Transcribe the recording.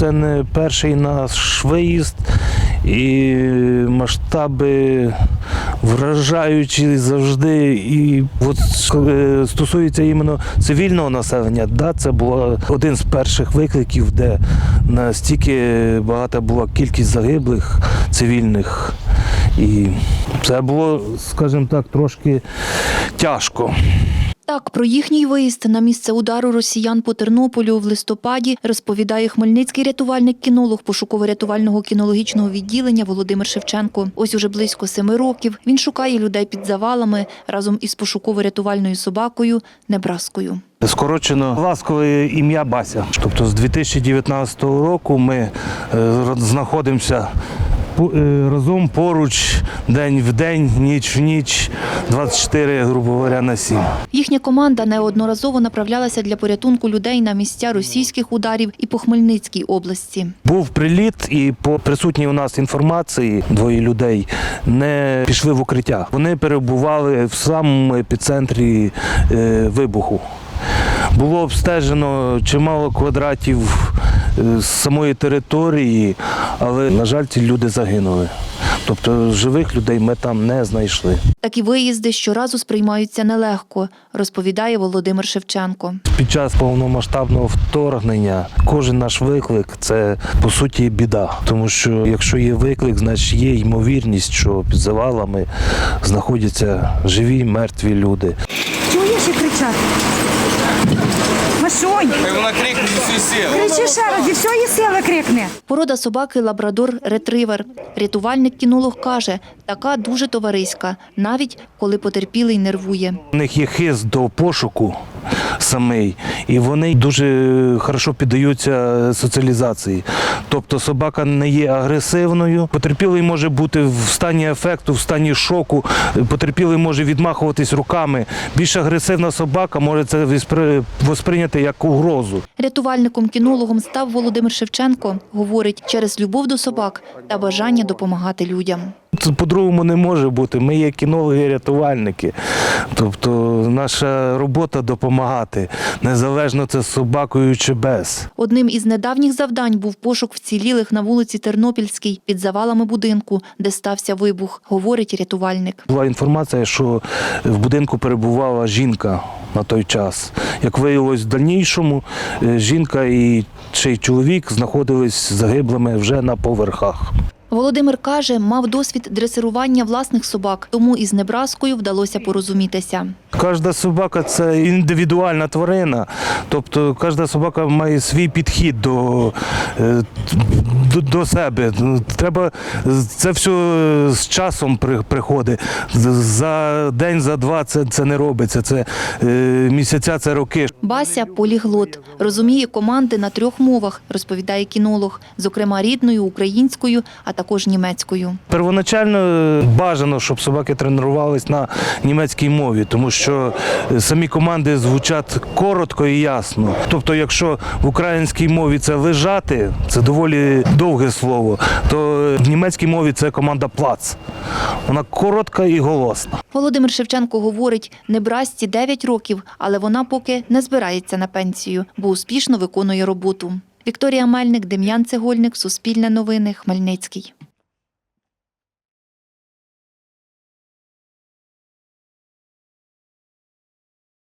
це не перший наш виїзд, і масштаби вражаючі завжди. І от е, стосується іменно цивільного населення, да, це був один з перших викликів, де настільки багата була кількість загиблих цивільних. І це було, скажімо так, трошки тяжко. Так, про їхній виїзд на місце удару росіян по Тернополю в листопаді розповідає хмельницький рятувальник-кінолог пошуково-рятувального кінологічного відділення Володимир Шевченко. Ось уже близько семи років він шукає людей під завалами разом із пошуково-рятувальною собакою Небраскою. Скорочено ласкове ім'я Бася. Тобто з 2019 року ми е, знаходимося разом поруч день в день, ніч в ніч, 24, грубо говоря, на 7. Їхня команда неодноразово направлялася для порятунку людей на місця російських ударів і по Хмельницькій області. Був приліт, і по присутній у нас інформації двоє людей не пішли в укриття. Вони перебували в самому епіцентрі е, вибуху. Було обстежено чимало квадратів е, з самої території, але, на жаль, ці люди загинули. Тобто живих людей ми там не знайшли. Такі виїзди щоразу сприймаються нелегко, розповідає Володимир Шевченко. Під час повномасштабного вторгнення кожен наш виклик це по суті біда. Тому що якщо є виклик, значить є ймовірність, що під завалами знаходяться живі, мертві люди. Чуєш і кричати? Машонь, вона крикне всі кричи ще раз, зі всієї сили крикне. Порода собаки лабрадор ретривер. Рятувальник кінолог каже, така дуже товариська, навіть коли потерпілий нервує. У них є хист до пошуку самий, і вони дуже хорошо піддаються соціалізації. Тобто собака не є агресивною. Потерпілий може бути в стані ефекту, в стані шоку. Потерпілий може відмахуватись руками. Більш агресивна собака може це восприйняти як угрозу. Рятувальником-кінологом став Володимир Шевченко. Говорить, через любов до собак та бажання допомагати людям. Це по-другому не може бути. Ми є кінологи-рятувальники. Тобто наша робота допомагати, незалежно це з собакою чи без. Одним із недавніх завдань був пошук вцілілих на вулиці Тернопільській під завалами будинку, де стався вибух, говорить рятувальник. Була інформація, що в будинку перебувала жінка на той час. Як виявилось в дальнішому, е, жінка і ще й чоловік знаходились загиблими вже на поверхах. Володимир каже, мав досвід дресирування власних собак, тому із Небраскою вдалося порозумітися. Кожна собака це індивідуальна тварина, тобто кожна собака має свій підхід до, е, до, до себе. Треба це все з часом приходить. За день, за два це, це не робиться. Це е, місяця, це роки. Бася поліглот. Розуміє команди на трьох мовах, розповідає кінолог, зокрема рідною, українською, а також німецькою. Первоначально е, бажано, щоб собаки тренувались на німецькій мові, тому що е, самі команди звучать коротко і ясно. Тобто, якщо в українській мові це лежати, це доволі довге слово, то в німецькій мові це команда плац. Вона коротка і голосна. Володимир Шевченко говорить, Небрасці 9 років, але вона поки не збирається на пенсію, бо успішно виконує роботу. Вікторія Мельник, Дем'ян Цегольник, Суспільне новини, Хмельницький.